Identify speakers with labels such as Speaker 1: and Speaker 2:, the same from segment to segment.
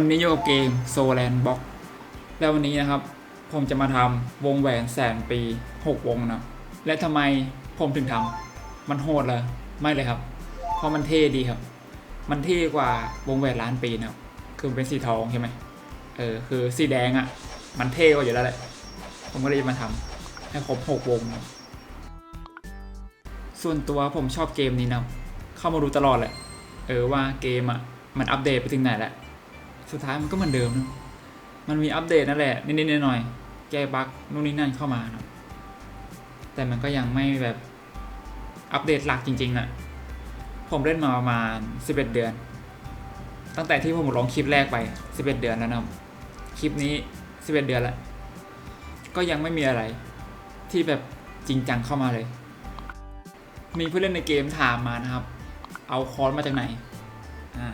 Speaker 1: วันนี้อยู่กับเกม s o l a n d Box แล้ววันนี้นะครับ ผมจะมาทำวงแหวนแสนปี 6 วงนะ และทำไมผมถึงทำมันโหดเลยไม่เลยครับ เพราะมันเท่ดีครับ มันเท่กว่าวงแหวนล้านปีนะครับคือเป็นสีทองใช่ไหมเออคือสีแดงอะ่ะ มันเท่กว่าอยู่แล้วแหละผมก็เลยมาทำให้ครบ 6 วงนะส่วนตัวผมชอบเกมนี้นะเข้ามาดูตลอดแหละเออว่าเกมอะมันอัปเดตไปถึงไหนแล้ว สุดท้ายมันก็เหมือนเดิมนะมันมีอัปเดตนั่นแหละนิดๆหน่อยๆแก้บั๊กนู่นนี่นั่นเข้ามานะแต่มันก็ยังไม่แบบอัปเดตหลักจริงๆอะ่ะ ผมเล่นมาประมาณ 11 เดือน ตั้งแต่ที่ผมลงคลิปแรกไป 11 เดือนแล้วนะคลิปนี้ 11 เดือนแล้วก็ยังไม่มีอะไรที่แบบจริงจังเข้ามาเลย มีผู้เล่นในเกมถามมานะครับ เอาคอร์สมาจากไหน อ่า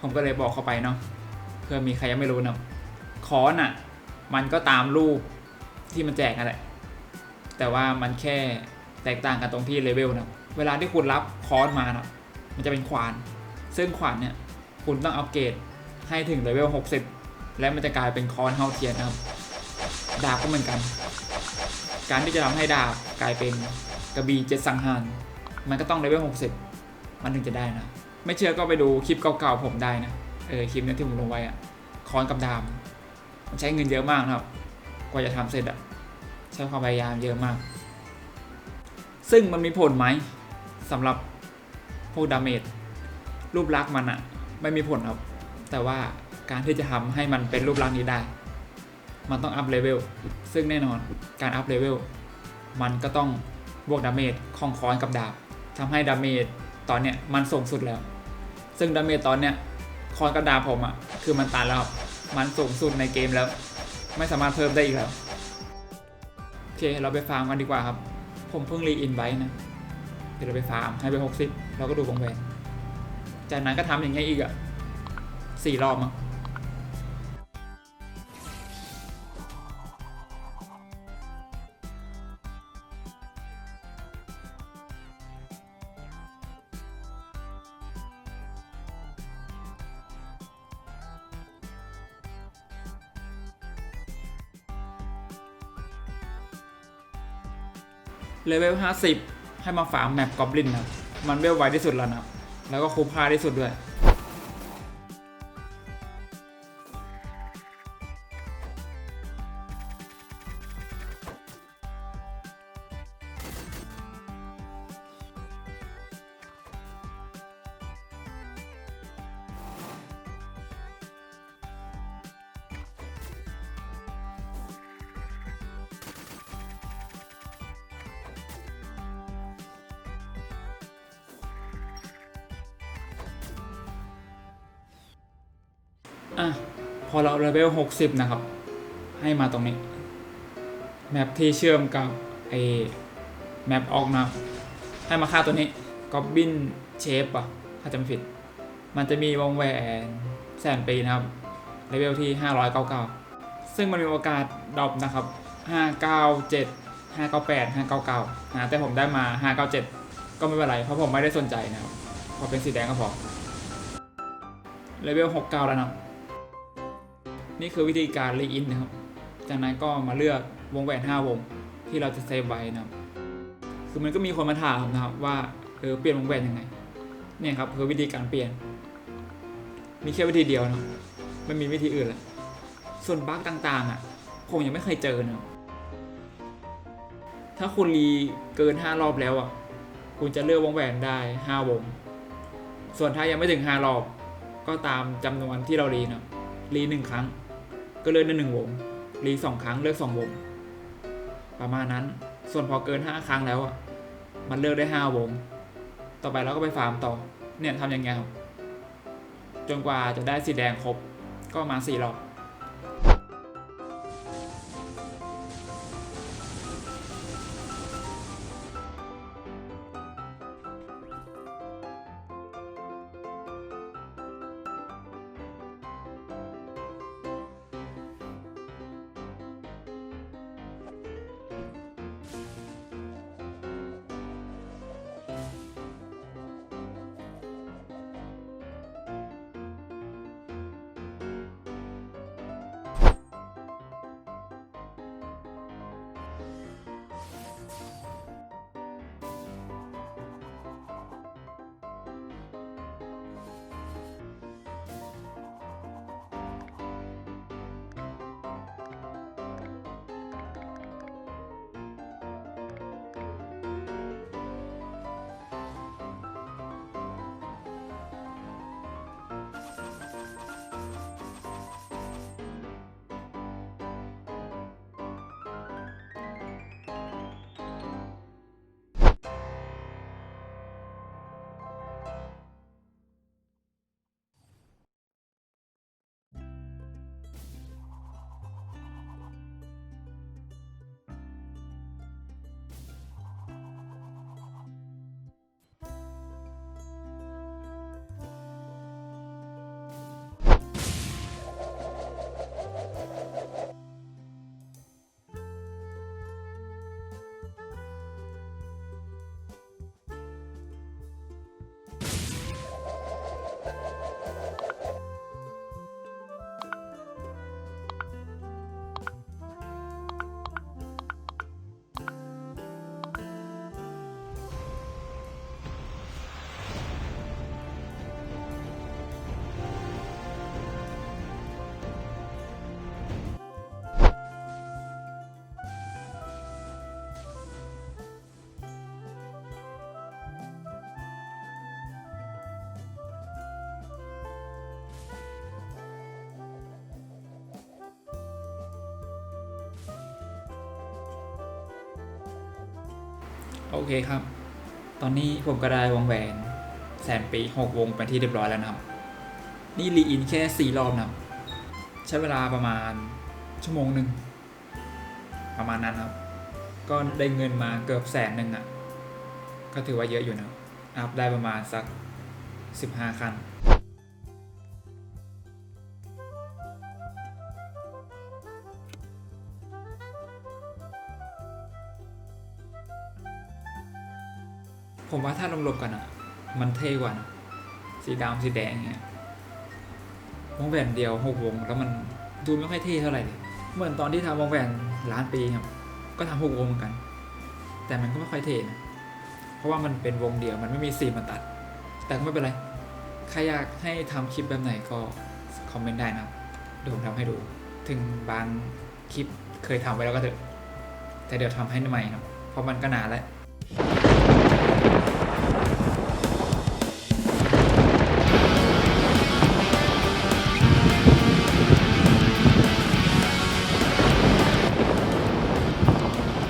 Speaker 1: ผมก็เลยบอกเขาไปเนาะ เพื่อมีใครยังไม่รู้นะคอร์สอะ มันก็ตามรูปที่มันแจกนั่นแหละ แต่ว่ามันแค่แตกต่างกันตรงที่เลเวลนะเวลาที่คุณรับคอร์สมานะมันจะเป็นขวาน ซึ่งขวานเนี่ยคุณต้องอัปเกรดให้ถึงเลเวล 60 และมันจะกลายเป็นคอร์สเฮาเทียนนะครับ ดาบก็เหมือนกัน การที่จะทำให้ดาบกลายเป็นกระบี่เจ็ดสังหารมันก็ต้องเลเวล 60 มันถึงจะได้นะ ไม่เชื่อก็ไปดูคลิปเก่าๆผมได้นะ เออคลิปนี้ที่ผมลงไว้อะคอนกับดามมันใช้เงินเยอะมากนะครับ กว่าจะทำเสร็จอะใช้ความพยายามเยอะมาก ซึ่งมันมีผลไหมสำหรับพวกดาเมจรูปลักษณ์มันอะไม่มีผลครับ แต่ว่าการที่จะทำให้มันเป็นรูปลักษณ์นี้ได้ มันต้องอัพเลเวลซึ่งแน่นอนการอัพเลเวลมันก็ต้องบวกดาเมจของคอนกับดาบทำให้ดาเมจตอนเนี้ยมันสูงสุดแล้ว ซึ่งดาเมจตอนเนี้ย คอนกับดาผมอะคือมันตันแล้วครับ มันสูงสุดในเกมแล้ว ไม่สามารถเพิ่มได้อีกแล้ว โอเค เราไปฟาร์มกันดีกว่าครับ ผมเพิ่งรีอินไว้นะ เดี๋ยวเราไปฟาร์มให้ไปหกสิบเราก็ดูวงแหวนจากนั้นก็ทำอย่างเงี้ยอีกอะสี่รอบมั้ง เลเวล50 ให้มาฝาแมปกอบลินนะครับ มันเวลไวที่สุดแล้วนะแล้วก็คุ้มค่าที่สุดด้วย อะ พอเราเลเวล60 นะครับ ให้มาตรงนี้ แมปที่เชื่อมกับไอแมปออกนะ ให้มาค่าตัวนี้ Goblin Shape อะถ้าจำไม่ผิด มันจะมีวงแหวนแสนปีนะครับ เลเวลที่ 599 ซึ่งมันมีโอกาสดรอปนะครับ 597 598 599นะแต่ผมได้มา 597 ก็ไม่เป็นไร เพราะผมไม่ได้สนใจนะครับพราะเป็นสีแดงก็พอ เลเวล 69 แล้วนะ นี่คือวิธีการรีอินนะครับ จากนั้นก็มาเลือกวงแหวน 5 วงที่เราจะเซฟไว้นะครับ คือมันก็มีคนมาถามนะครับว่าเออเปลี่ยนวงแหวนยังไง เนี่ยครับคือวิธีการเปลี่ยน มีแค่วิธีเดียวนะไม่มีวิธีอื่นละส่วนบั๊กต่างๆ อะผมยังไม่เคยเจอนะถ้าคุณรีเกิน 5 รอบแล้วอะ คุณจะเลือกวงแหวนได้ 5 วง ส่วนถ้ายังไม่ถึง 5 รอบ ก็ตามจำนวนที่เรารีนะรีหนึ่งครั้ง ก็เลือกได้หนึ่งวง รีสองครั้งเลือกสองวง ประมาณนั้น ส่วนพอเกินห้าครั้งแล้วอะ มันเลือกได้ห้าวง ต่อไปเราก็ไปฟาร์มต่อ เนี่ยทำอย่างเงี้ยครับ จนกว่าจะได้สีแดงครบ ก็มาสี่รอบ โอเคครับ ตอนนี้ผมก็ได้วงแหวนแสนปีหกวงเป็นที่เรียบร้อยแล้วนะครับ นี่รีอินแค่สี่รอบนะครับใช้เวลาประมาณชั่วโมงหนึ่งประมาณนั้นครับ ก็ได้เงินมาเกือบแสนหนึ่งอะ ก็ถือว่าเยอะอยู่นะครับอัพได้ประมาณสักสิบห้าคัน ผมว่าถ้าลงๆกันอะมันเท่กว่านะสีดำสีแดงเงี้ยวงแหวนเดียวหกวง แล้วมันดูไม่ค่อยเท่เท่าไหร่เลยเหมือนตอนที่ทำวงแหวนล้านปีครับ ก็ทำหกวงเหมือนกัน แต่มันก็ไม่ค่อยเท่นะเพราะว่ามันเป็นวงเดียวมันไม่มีสีมาตัด แต่ก็ไม่เป็นไรใครอยากให้ทำคลิปแบบไหนก็คอมเมนต์ได้นะครับเดี๋ยวผมทำให้ดู ถึงบางคลิปเคยทำไว้แล้วก็เถอะแต่เดี๋ยวทำให้ใหม่นะเพราะมันก็นานแล้ว